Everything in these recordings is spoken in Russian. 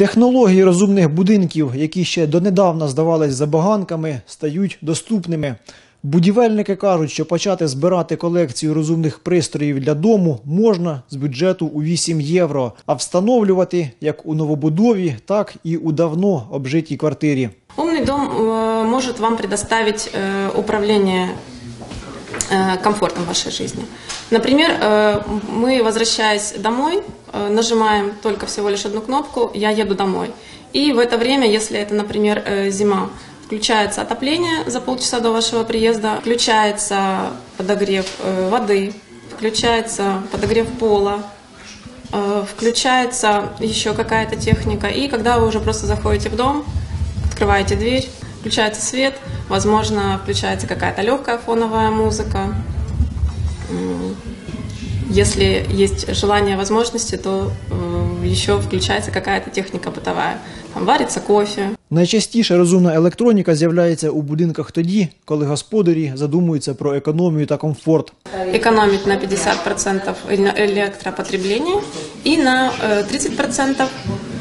Технології розумних будинків, які ще донедавна здавались забаганками, стають доступними. Будівельники кажуть, що почати збирати колекцію розумних пристроїв для дому можна з бюджету у 8 євро, а встановлювати як у новобудові, так і у давно обжитій квартирі. Умный дом э, может вам предоставить э, управление э, комфортом вашей жизни. Например, э, мы, возвращаясь домой, э, нажимаем только всего лишь одну кнопку «Я еду домой». И в это время, если это, например, э, зима, включается отопление за полчаса до вашего приезда, включается подогрев э, воды, включается подогрев пола, э, включается еще какая-то техника. И когда вы уже просто заходите в дом, открываете дверь, включается свет, возможно, включается какая-то легкая фоновая музыка. М, Если есть желание, возможности, то э, еще включается какая-то техника бытовая. Там варится кофе, Найчастіше розумна електроніка з'являється у будинках тоді, коли господарі задумуються про економію та комфорт. экономит на 50% эле- электропотребления и на э, 30%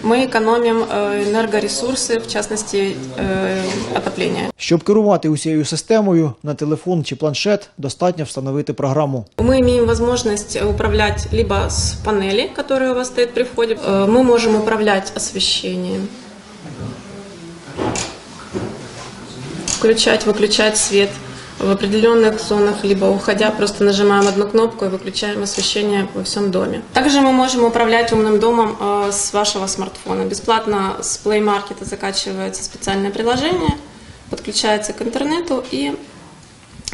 мы экономим э, энергоресурсы, в частности э, отопление. Щоб керувати усією системою на телефон чи планшет, достатньо встановити програму. Мы имеем возможность управлять либо с панели, которая у вас стоит при входе, Э, мы можем управлять освещением, включать, выключать свет в определенных зонах, либо уходя, просто нажимаем одну кнопку и выключаем освещение во всем доме. Также мы можем управлять умным домом э, с вашего смартфона. Бесплатно с Play Market закачивается специальное приложение, подключается к интернету и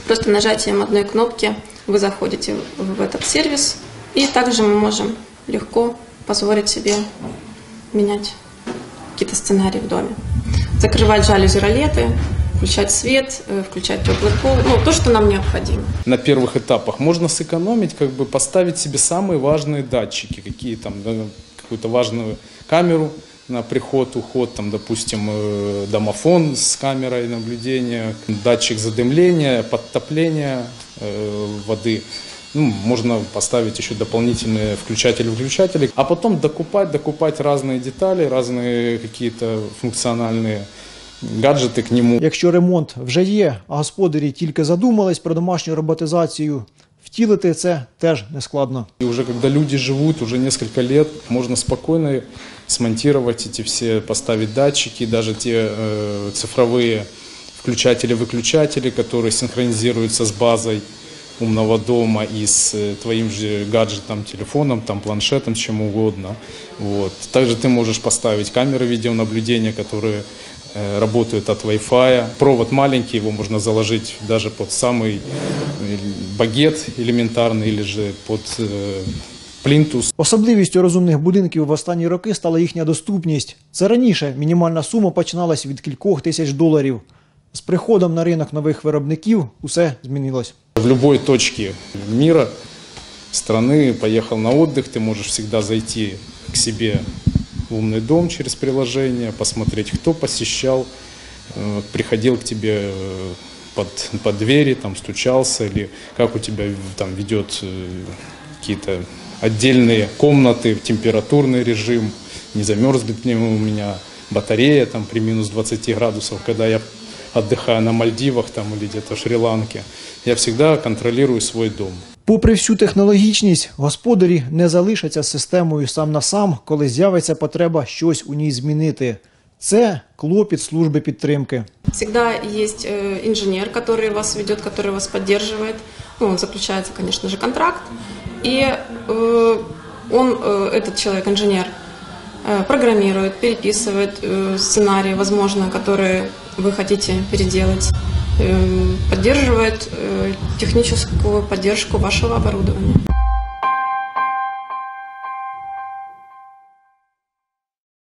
Просто нажатием одной кнопки вы заходите в этот сервис, и также мы можем легко позволить себе менять какие-то сценарии в доме. Закрывать жалюзи, ролеты, включать свет, э, включать теплый пол, ну, то, что нам необходимо. на первых этапах. Можно сэкономить, как бы поставить себе самые важные датчики, какие там, да, какую-то важную камеру на приход, уход, там, допустим, э, домофон с камерой наблюдения, датчик задымления, подтопления э, воды. Ну, можно поставить еще дополнительные включатели-выключатели, а потом докупать, докупать разные детали, разные какие-то функциональные гаджеты к нему. Якщо ремонт вже є, а господарі тільки задумались про домашню роботизацію, втілити це теж не складно. И уже когда люди живут уже несколько лет, можно спокойно смонтировать эти все, поставить датчики, даже те э, цифровые включатели-выключатели, которые синхронизируются с базой умного дома и с э, твоим же гаджетом, телефоном, там, планшетом, чем угодно. Вот. Также ты можешь поставить камеры видеонаблюдения, которые э, работают от Wi-Fi. Провод маленький, его можно заложить даже под самый э, багет элементарный или же под э, плинтус. Особливістю розумних будинків в останні роки стала їхня доступність. Це раніше мінімальна сума починалась від кількох тисяч доларів. З приходом на ринок нових виробників усе змінилось. В любой точке мира, страны, поехал на отдых, ты можешь всегда зайти к себе в умный дом через приложение, посмотреть, кто посещал, э, приходил к тебе э, под, под двери, там стучался, или как у тебя там ведет э, какие-то отдельные комнаты, температурный режим, не замерзнет ли у меня батарея там при минус 20 градусов, когда я отдыхаю на Мальдивах там или где-то в Шри-Ланке, я всегда контролирую свой дом. Попри всю технологічність, господарі не залишаться з системою сам на сам, коли з'явиться потреба щось у ній змінити. Це клопіт служби підтримки. Всегда есть э, инженер, который вас ведет, который вас поддерживает. Ну, он заключается, конечно же, контракт. И э, он, э, этот человек, инженер, э, программирует, переписывает э, сценарии, возможно, которые вы хотите переделать, э, поддерживает э, техническую поддержку вашего оборудования.